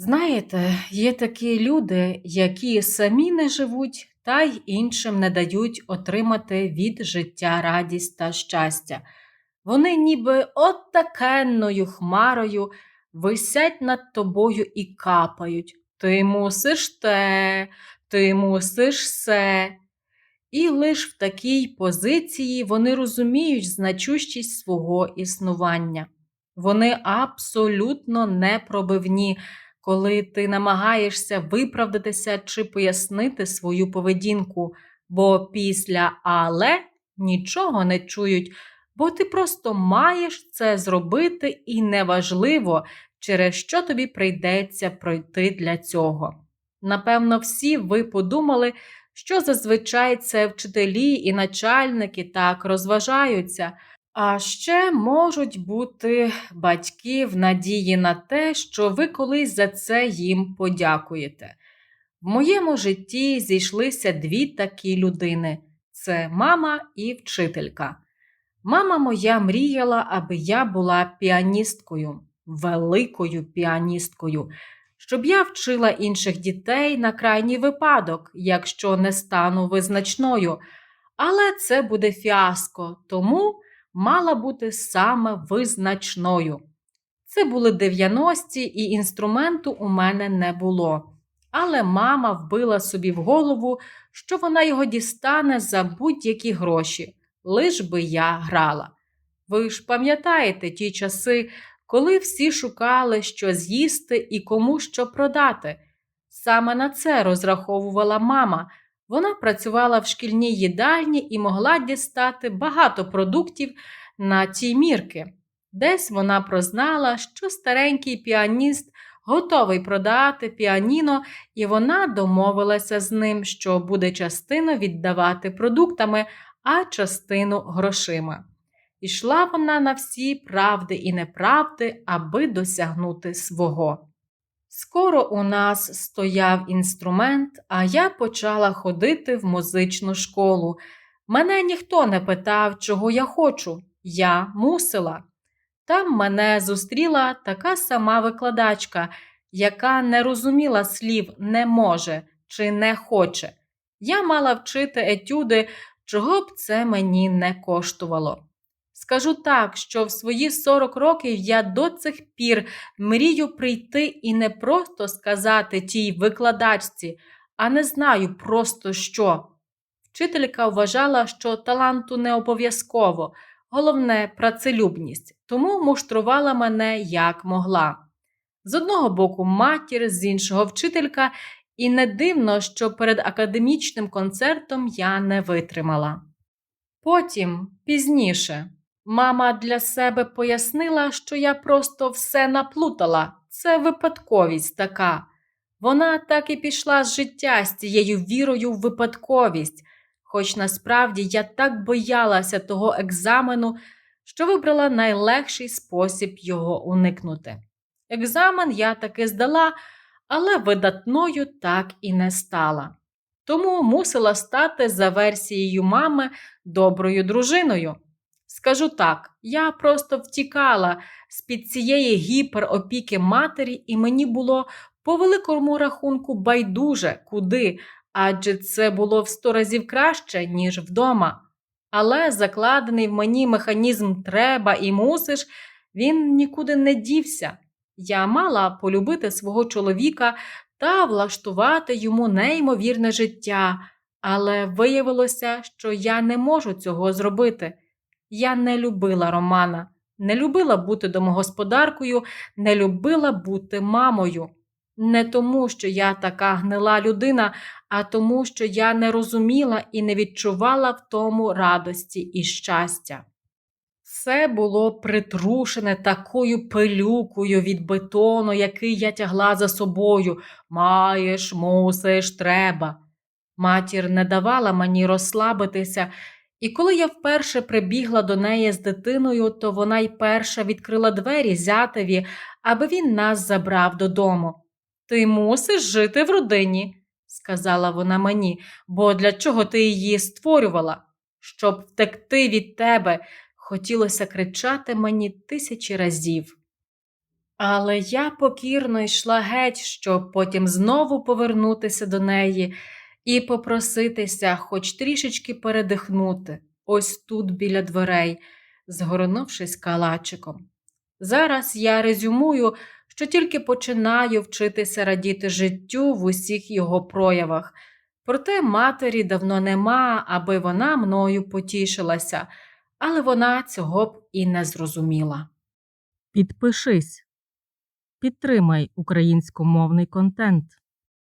Знаєте, є такі люди, які самі не живуть та й іншим не дають отримати від життя радість та щастя. Вони ніби от такенною хмарою висять над тобою і капають. Ти мусиш те, ти мусиш се. І лиш в такій позиції вони розуміють значущість свого існування. Вони абсолютно непробивні, коли ти намагаєшся виправдатися чи пояснити свою поведінку, бо після але нічого не чують, бо ти просто маєш це зробити, і неважливо, через що тобі прийдеться пройти для цього. Напевно, всі ви подумали, що зазвичай це вчителі і начальники так розважаються. А ще можуть бути батьки в надії на те, що ви колись за це їм подякуєте. В моєму житті зійшлися дві такі людини це мама і вчителька. Мама моя мріяла, аби я була піаністкою, великою піаністкою, щоб я вчила інших дітей на крайній випадок, якщо не стану визначною. Але це буде фіаско, тому мала бути саме визначною. Це були 90-ті, і інструменту у мене не було. Але мама вбила собі в голову, що вона його дістане за будь-які гроші, лиш би я грала. Ви ж пам'ятаєте ті часи, коли всі шукали, що з'їсти і кому що продати. Саме на це розраховувала мама. Вона працювала в шкільній їдальні і могла дістати багато продуктів на ті мірки. Десь вона прознала, що старенький піаніст готовий продати піаніно, і вона домовилася з ним, що буде частину віддавати продуктами, а частину грошима. Ішла вона на всі правди і неправди, аби досягнути свого. Скоро у нас стояв інструмент, а я почала ходити в музичну школу. Мене ніхто не питав, чого я хочу, я мусила. Там мене зустріла така сама викладачка, яка не розуміла слів не може чи не хоче. Я мала вчити етюди, чого б це мені не коштувало. Скажу так, що в свої 40 років я до цих пір мрію прийти і не просто сказати тій викладачці, а не знаю просто що. Вчителька вважала, що таланту не обов'язково, головне працелюбність, тому муштрувала мене як могла. З одного боку, матір, з іншого вчителька, і не дивно, що перед академічним концертом я не витримала. Потім, пізніше, Мама для себе пояснила, що я просто все наплутала, це випадковість така. Вона так і пішла з життя з цією вірою в випадковість, хоч насправді я так боялася того екзамену, що вибрала найлегший спосіб його уникнути. Екзамен я таки здала, але видатною так і не стала. Тому мусила стати за версією мами доброю дружиною. Скажу так, я просто втікала з-під цієї гіперопіки матері, і мені було по великому рахунку байдуже куди, адже це було в сто разів краще, ніж вдома. Але закладений в мені механізм треба і мусиш, він нікуди не дівся. Я мала полюбити свого чоловіка та влаштувати йому неймовірне життя, але виявилося, що я не можу цього зробити. Я не любила Романа, не любила бути домогосподаркою, не любила бути мамою. Не тому, що я така гнила людина, а тому, що я не розуміла і не відчувала в тому радості і щастя. Все було притрушене такою пилюкою від бетону, який я тягла за собою. Маєш, мусиш, треба. Матір не давала мені розслабитися. І коли я вперше прибігла до неї з дитиною, то вона й перша відкрила двері зятеві, аби він нас забрав додому. Ти мусиш жити в родині, сказала вона мені, бо для чого ти її створювала? Щоб втекти від тебе, хотілося кричати мені тисячі разів. Але я покірно йшла геть, щоб потім знову повернутися до неї і попроситися хоч трішечки передихнути, ось тут біля дверей, згорнувшись калачиком. Зараз я резюмую, що тільки починаю вчитися радіти життю в усіх його проявах. Проте матері давно нема, аби вона мною потішилася, але вона цього б і не зрозуміла. Підпишись. Підтримай українськомовний контент.